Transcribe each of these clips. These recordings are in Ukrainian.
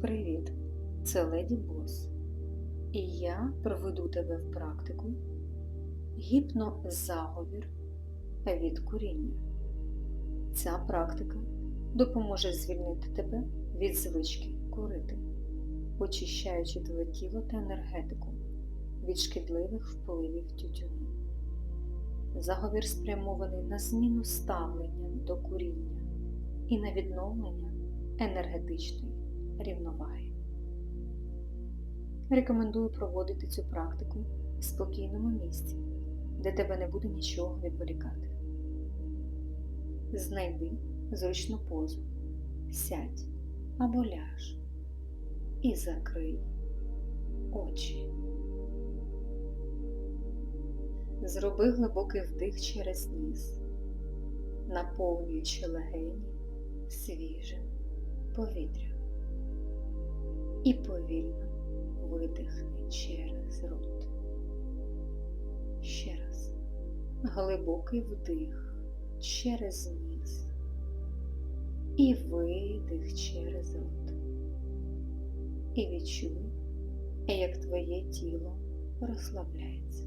Привіт! Це Леді Бос. І я проведу тебе в практику гіпнозаговір від куріння. Ця практика допоможе звільнити тебе від звички курити, очищаючи твоє тіло та енергетику від шкідливих впливів тютюну. Заговір спрямований на зміну ставлення до куріння і на відновлення енергетичної рівноваги. Рекомендую проводити цю практику в спокійному місці, де тебе не буде нічого відволікати. Знайди зручну позу, сядь або ляж і закрий очі. Зроби глибокий вдих через ніс, наповнюючи легені свіжим повітрям і повільно видихни через рот. Ще раз. Глибокий вдих через ніс і видих через рот. І відчуй, як твоє тіло розслабляється.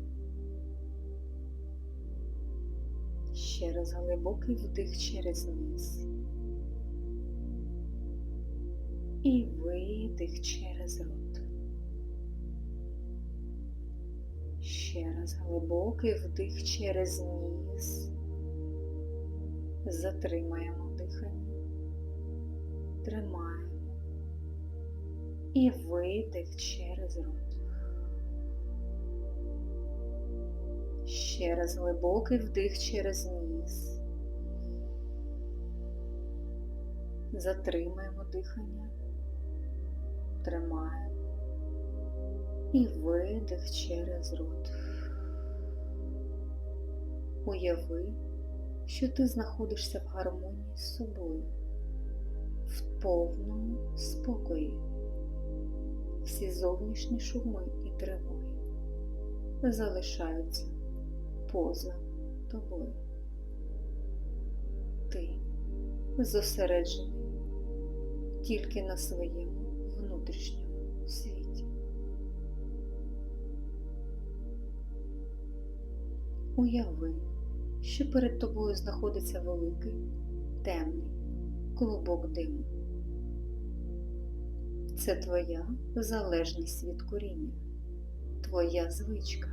Ще раз глибокий вдих через ніс і видих через рот. Ще раз глибокий вдих через ніс. Затримаємо дихання, тримаємо і видих через рот. Ще раз глибокий вдих через ніс. Затримаємо дихання тримаємо і видих через рот. Уяви, що ти знаходишся в гармонії з собою, в повному спокої. Всі зовнішні шуми і тривоги залишаються поза тобою. Ти зосереджений тільки на своєму внутрішньому світі. Уяви, що перед тобою знаходиться великий, темний клубок диму. Це твоя залежність від коріння, твоя звичка,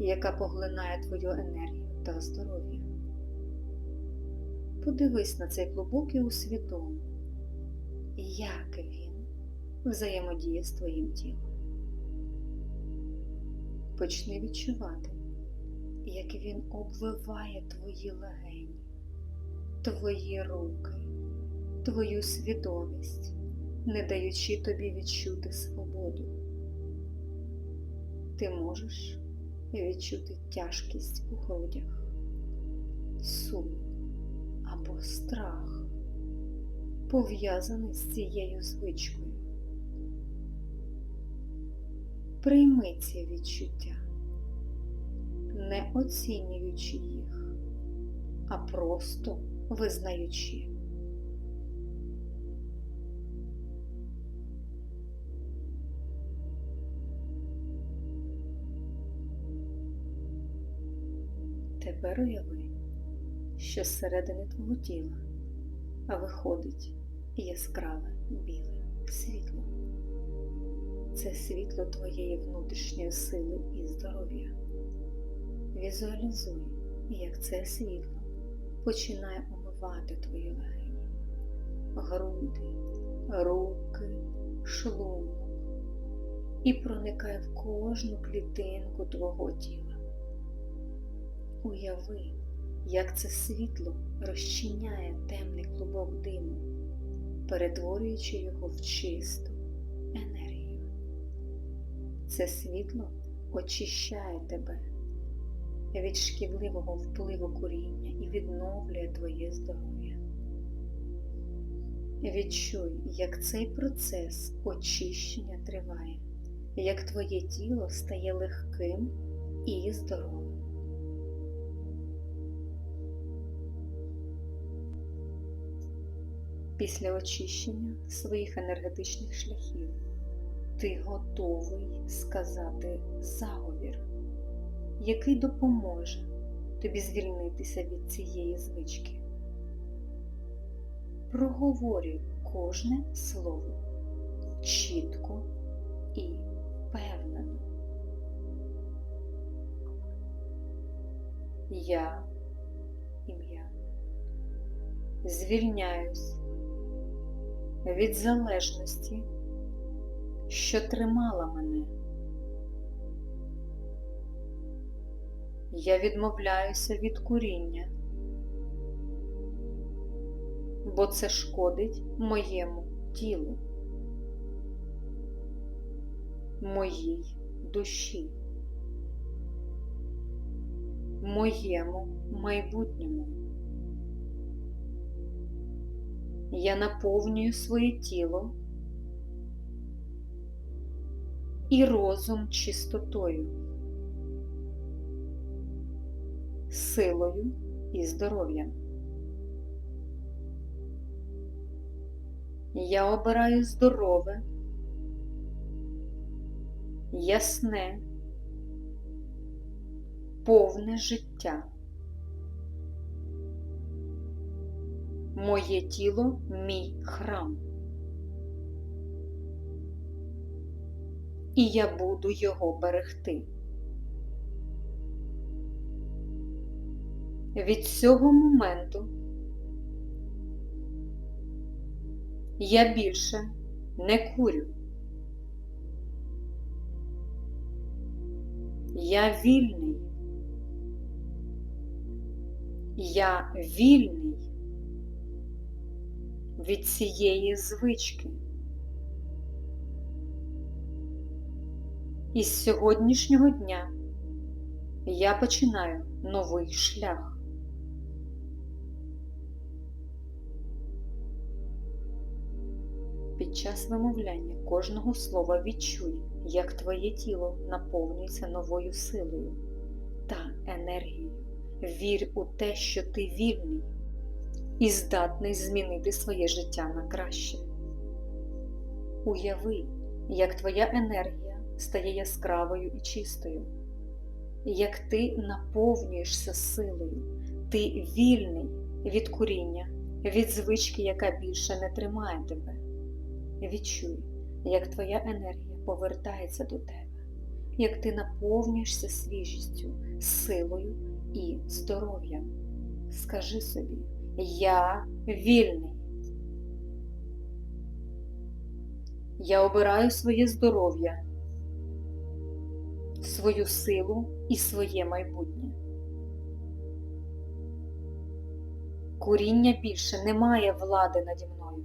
яка поглинає твою енергію та здоров'я. Подивись на цей клубок і усвідом, як він взаємодіє з твоїм тілом. Почни відчувати, як він обвиває твої легені, твої руки, твою свідомість, не даючи тобі відчути свободу. Ти можеш відчути тяжкість у грудях, сум або страх, пов'язаний з цією звичкою. Прийми ці відчуття, не оцінюючи їх, а просто визнаючи. Тепер уяви, що зсередини твого тіла виходить яскраве біле світло це світло твоєї внутрішньої сили і здоров'я. Візуалізуй, як це світло починає омивати твої легені, груди, руки, шлунок і проникає в кожну клітинку твого тіла. Уяви, як це світло розчиняє темний клубок диму, перетворюючи його в чисту енергію. Це світло очищає тебе від шкідливого впливу куріння і відновлює твоє здоров'я. Відчуй, як цей процес очищення триває, як твоє тіло стає легким і здоровим. Після очищення своїх енергетичних шляхів ти готовий сказати заговір, який допоможе тобі звільнитися від цієї звички. Проговорюй кожне слово чітко і впевнено. Я ім'я звільняюсь від залежності, що тримала мене. Я відмовляюся від куріння, бо це шкодить моєму тілу, моїй душі, моєму майбутньому. Я наповнюю своє тіло і розум чистотою, силою і здоров'ям. Я обираю здорове, ясне, повне життя. Моє тіло мій храм. І я буду його берегти. Від цього моменту я більше не курю. Я вільний. Я вільний від цієї звички. І з сьогоднішнього дня я починаю новий шлях. Під час вимовляння кожного слова відчуй, як твоє тіло наповнюється новою силою та енергією. Вір у те, що ти вільний і здатний змінити своє життя на краще. Уяви, як твоя енергія стає яскравою і чистою, як ти наповнюєшся силою, ти вільний від куріння, від звички, яка більше не тримає тебе. Відчуй, як твоя енергія повертається до тебе, як ти наповнюєшся свіжістю, силою і здоров'ям. Скажи собі, я вільний. Я обираю своє здоров'я, свою силу і своє майбутнє. Куріння більше не має влади наді мною.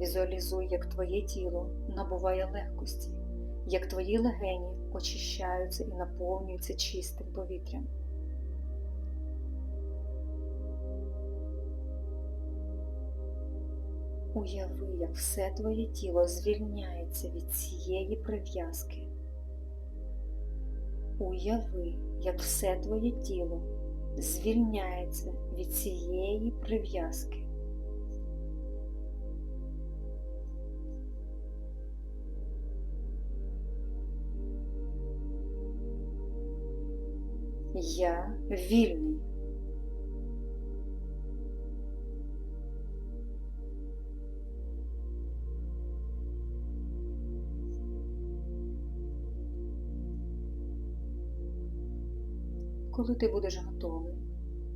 Візуалізуй, як твоє тіло набуває легкості, як твої легені очищаються і наповнюються чистим повітрям. Уяви, як все твоє тіло звільняється від цієї прив'язки. Уяви, як все твоє тіло звільняється від цієї прив'язки. Я вільний. Коли ти будеш готовий,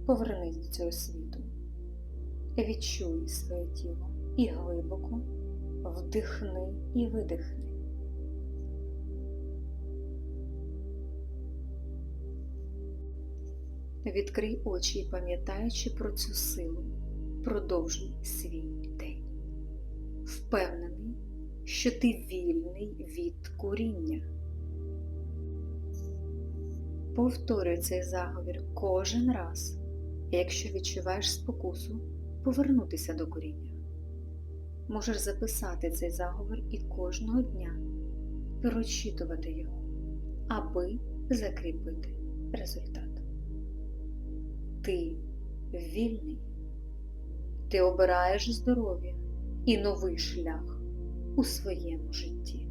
повернись до цього світу. Відчуй своє тіло і глибоко вдихни і видихни. Відкрий очі і пам'ятаючи про цю силу, продовжуй свій день. Впевнений, що ти вільний від куріння. Повторюй цей заговір кожен раз, якщо відчуваєш спокусу, повернутися до коріння. Можеш записати цей заговір і кожного дня прочитувати його, аби закріпити результат. Ти вільний. Ти обираєш здоров'я і новий шлях у своєму житті.